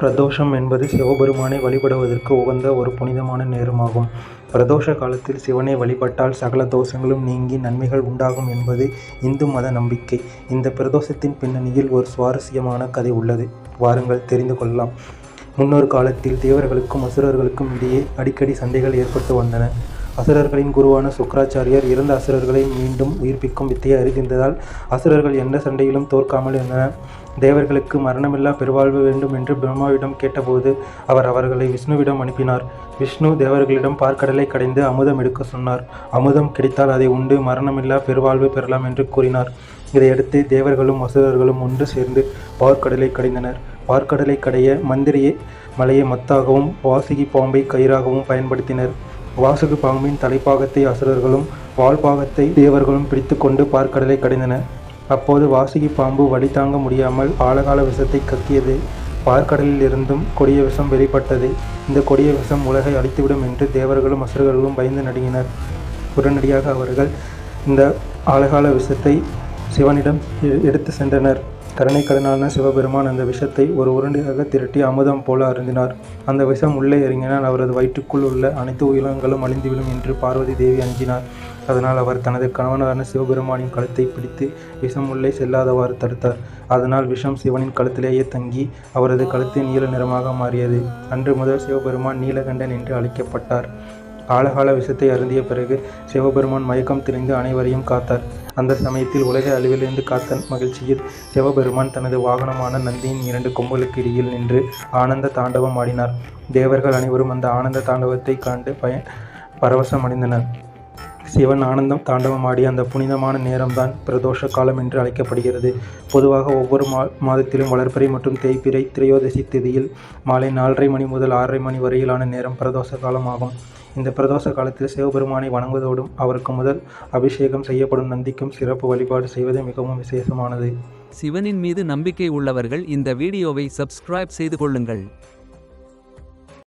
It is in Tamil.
பிரதோஷம் என்பது சிவபெருமானை வழிபடுவதற்கு உகந்த ஒரு புனிதமான நேரமாகும். பிரதோஷ காலத்தில் சிவனை வழிபட்டால் சகல தோஷங்களும் நீங்கி நன்மைகள் உண்டாகும் என்பது இந்து மத நம்பிக்கை. இந்த பிரதோஷத்தின் பின்னணியில் ஒரு சுவாரஸ்யமான கதை உள்ளது. வாருங்கள் தெரிந்து கொள்ளலாம். முன்னொரு காலத்தில் தேவர்களுக்கும் அசுரர்களுக்கும் இடையே அடிக்கடி சண்டைகள் ஏற்பட்டு வந்தன. அசுரர்களின் குருவான சுக்கராச்சாரியர் இறந்த அசுரர்களை மீண்டும் உயிர்ப்பிக்கும் வித்தையை அறிந்திருந்ததால் அசுரர்கள் எந்த சண்டையிலும் தோற்காமல் இருந்தனர். தேவர்களுக்கு மரணமில்லா பெருவாழ்வு வேண்டும் என்று பிரம்மாவிடம் கேட்டபோது அவர் அவர்களை விஷ்ணுவிடம் அனுப்பினார். விஷ்ணு தேவர்களிடம் பார்க்கடலை கடைந்து அமுதம் எடுக்கச் சொன்னார். அமுதம் கிடைத்தால் அதை உண்டு மரணமில்லா பெருவாழ்வு பெறலாம் என்று கூறினார். இதையடுத்து தேவர்களும் அசுரர்களும் ஒன்று சேர்ந்து பார்க்கடலை கடைந்தனர். பார்க்கடலை கடைய மந்திரியை மலையை மத்தாகவும் வாசுகி பாம்பை கயிறாகவும் பயன்படுத்தினர். வாசுகி பாம்பின் தலைப்பாகத்தை அசுரர்களும் வால்பாகத்தை தேவர்களும் பிடித்து கொண்டு பார்க்கடலை கடைந்தனர். அப்போது வாசுகி பாம்பு வழி தாங்க முடியாமல் ஆழகால விஷத்தை கக்கியது. பார்க்கடலில் இருந்தும் கொடிய விஷம் வெளிப்பட்டது. இந்த கொடிய விஷம் உலகை அழித்துவிடும் என்று தேவர்களும் அசுரர்களும் பயந்து நடுங்கினர். உடனடியாக அவர்கள் இந்த ஆழகால விஷத்தை சிவனிடம் எடுத்து சென்றனர். கருணைக்கடலான சிவபெருமான் அந்த விஷத்தை ஒரு உருண்டையாக திரட்டி அமுதம் போல அருந்தினார். அந்த விஷம் உள்ளே இறங்கினால் அவரது வயிற்றுக்குள் உள்ள அனைத்து உயிரினங்களும் அழிந்துவிடும் என்று பார்வதி தேவி அஞ்சினார். அதனால் அவர் தனது கணவனான சிவபெருமானின் கழுத்தை பிடித்து விஷம் உள்ளே செல்லாதவாறு தடுத்தார். அதனால் விஷம் சிவனின் கழுத்திலேயே தங்கி அவரது கழுத்து நீல நிறமாக மாறியது. அன்று முதல் சிவபெருமான் நீலகண்டன் என்று அழைக்கப்பட்டார். ஆழகால விஷத்தை அருந்திய பிறகு சிவபெருமான் மயக்கம் திரிந்து அனைவரையும் காத்தார். அந்த சமயத்தில் உலக அளவிலிருந்து காத்த மகிழ்ச்சியில் சிவபெருமான் தனது வாகனமான நந்தியின் இரண்டு கொம்புகளுக்கு இடையில் நின்று ஆனந்த தாண்டவம் ஆடினார். தேவர்கள் அனைவரும் அந்த ஆனந்த தாண்டவத்தை கண்டு பரவசமடைந்தனர். சிவன் ஆனந்தம் தாண்டவமாடிய அந்த புனிதமான நேரம் தான் பிரதோஷ காலம் என்று அழைக்கப்படுகிறது. பொதுவாக ஒவ்வொரு மாதத்திலும் வளர்ப்பறை மற்றும் தேய்பிறை திரையோதசி திதியில் மாலை நாலரை மணி முதல் ஆறரை மணி வரையிலான நேரம் பிரதோஷ காலம் ஆகும். இந்த பிரதோஷ காலத்தில் சிவபெருமானை வணங்குவதோடும் அவருக்கு முதல் அபிஷேகம் செய்யப்படும் நந்திக்கும் சிறப்பு வழிபாடு செய்வது மிகவும் விசேஷமானது. சிவனின் மீது நம்பிக்கை உள்ளவர்கள் இந்த வீடியோவை சப்ஸ்கிரைப் செய்து கொள்ளுங்கள்.